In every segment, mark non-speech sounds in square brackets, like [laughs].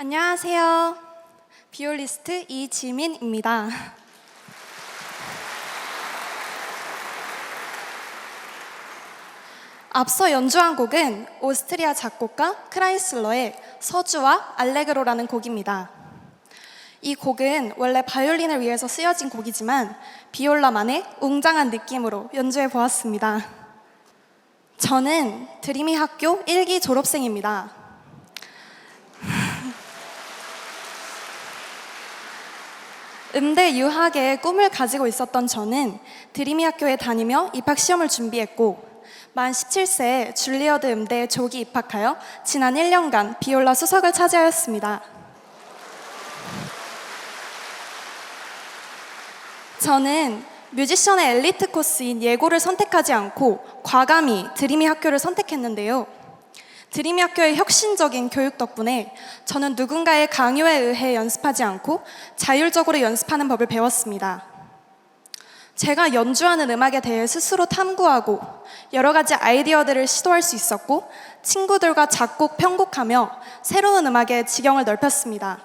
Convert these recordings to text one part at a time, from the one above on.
안녕하세요. 비올리스트 이지민입니다. 앞서 연주한 곡은 오스트리아 작곡가 크라이슬러의 서주와 알레그로라는 곡입니다. 이 곡은 원래 바이올린을 위해서 쓰여진 곡이지만 비올라만의 웅장한 느낌으로 연주해 보았습니다. 저는 드리미 학교 1기 졸업생입니다. 음대 유학의 꿈을 가지고 있었던 저는 드리미 학교에 다니며 입학 시험을 준비했고 만 17세에 줄리어드 음대에 조기 입학하여 지난 1년간 비올라 수석을 차지하였습니다. 저는 뮤지션의 엘리트 코스인 예고를 선택하지 않고 과감히 드리미 학교를 선택했는데요. 드리미 학교의 혁신적인 교육 덕분에 저는 누군가의 강요에 의해 연습하지 않고 자율적으로 연습하는 법을 배웠습니다. 제가 연주하는 음악에 대해 스스로 탐구하고 여러 가지 아이디어들을 시도할 수 있었고 친구들과 작곡, 편곡하며 새로운 음악의 지경을 넓혔습니다.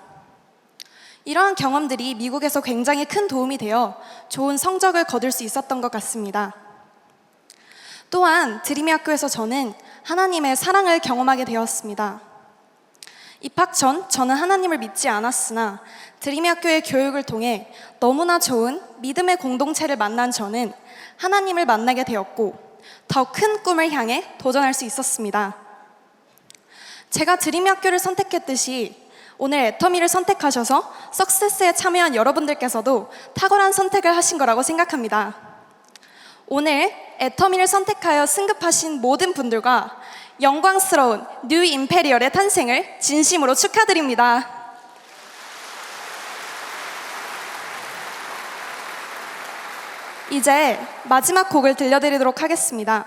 이러한 경험들이 미국에서 굉장히 큰 도움이 되어 좋은 성적을 거둘 수 있었던 것 같습니다. 또한 드리미 학교에서 저는 하나님의 사랑을 경험하게 되었습니다. 입학 전 저는 하나님을 믿지 않았으나 드리미 학교의 교육을 통해 너무나 좋은 믿음의 공동체를 만난 저는 하나님을 만나게 되었고 더 큰 꿈을 향해 도전할 수 있었습니다. 제가 드리미 학교를 선택했듯이 오늘 애터미를 선택하셔서 석세스에 참여한 여러분들께서도 탁월한 선택을 하신 거라고 생각합니다. 오늘 애터미를 선택하여 승급하신 모든 분들과 영광스러운 뉴 임페리얼의 탄생을 진심으로 축하드립니다. 이제 마지막 곡을 들려드리도록 하겠습니다.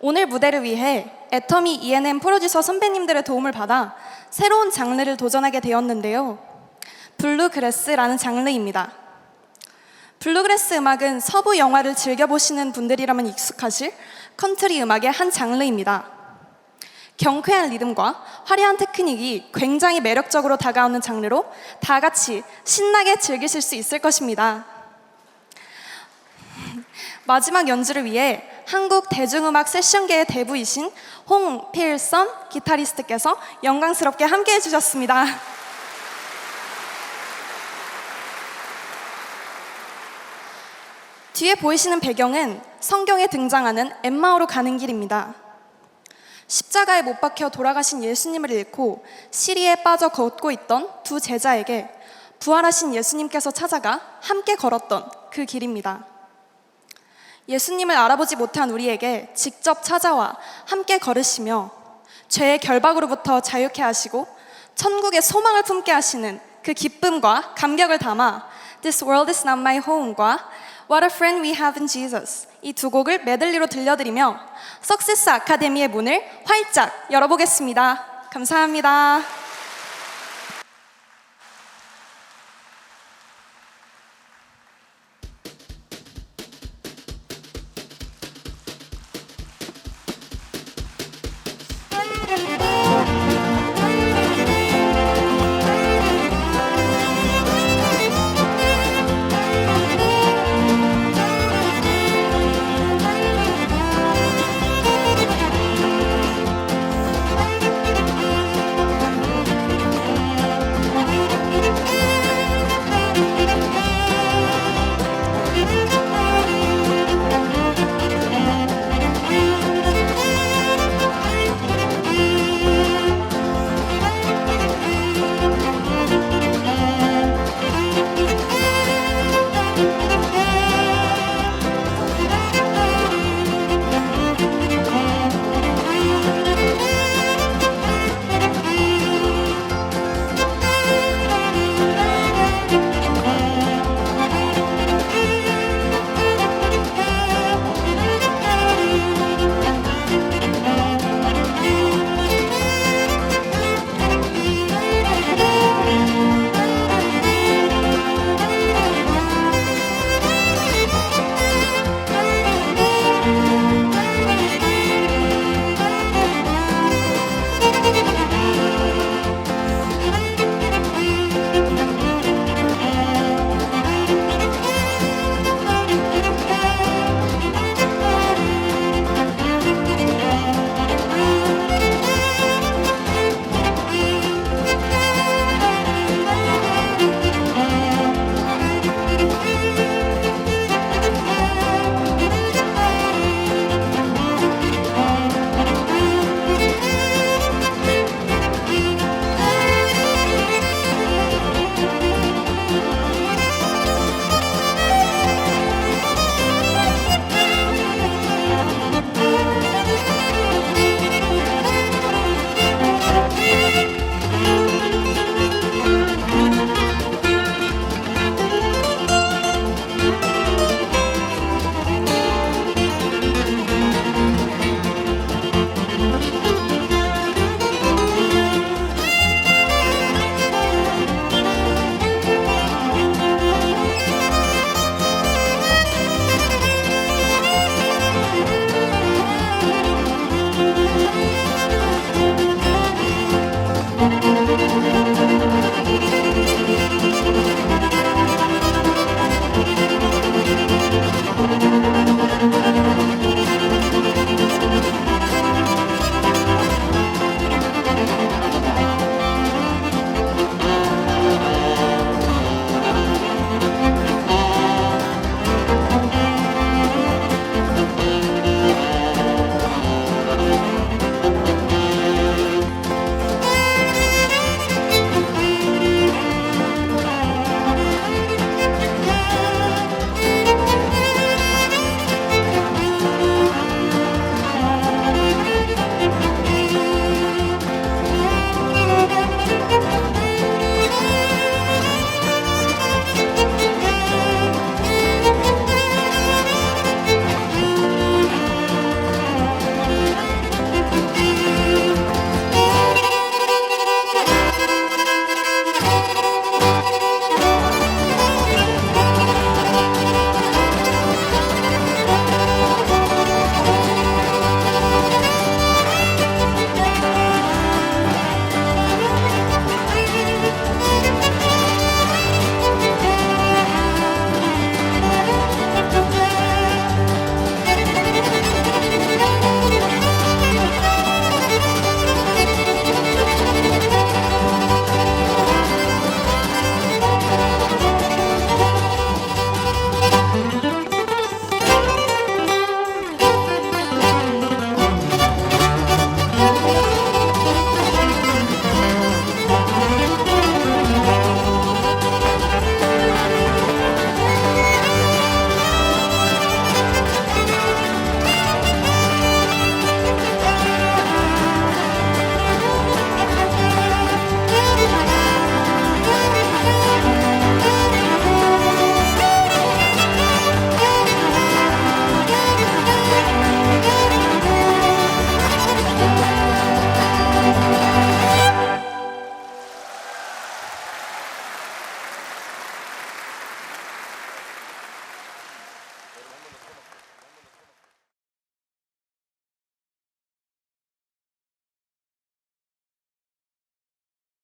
오늘 무대를 위해 애터미 ENM 프로듀서 선배님들의 도움을 받아 새로운 장르를 도전하게 되었는데요. 블루그래스라는 장르입니다. 블루그래스 음악은 서부 영화를 즐겨보시는 분들이라면 익숙하실 컨트리 음악의 한 장르입니다. 경쾌한 리듬과 화려한 테크닉이 굉장히 매력적으로 다가오는 장르로 다 같이 신나게 즐기실 수 있을 것입니다. [laughs] 마지막 연주를 위해 한국 대중음악 세션계의 대부이신 홍필선 기타리스트께서 영광스럽게 함께 해주셨습니다. 뒤에 보이시는 배경은 성경에 등장하는 엠마오로 가는 길입니다. 십자가에 못 박혀 돌아가신 예수님을 잃고 시리에 빠져 걷고 있던 두 제자에게 부활하신 예수님께서 찾아가 함께 걸었던 그 길입니다. 예수님을 알아보지 못한 우리에게 직접 찾아와 함께 걸으시며 죄의 결박으로부터 자유케 하시고 천국의 소망을 품게 하시는 그 기쁨과 감격을 담아 This world is not my home과 What a friend we have in Jesus 이 두 곡을 메들리로 들려드리며 석세스 아카데미의 문을 활짝 열어보겠습니다. 감사합니다.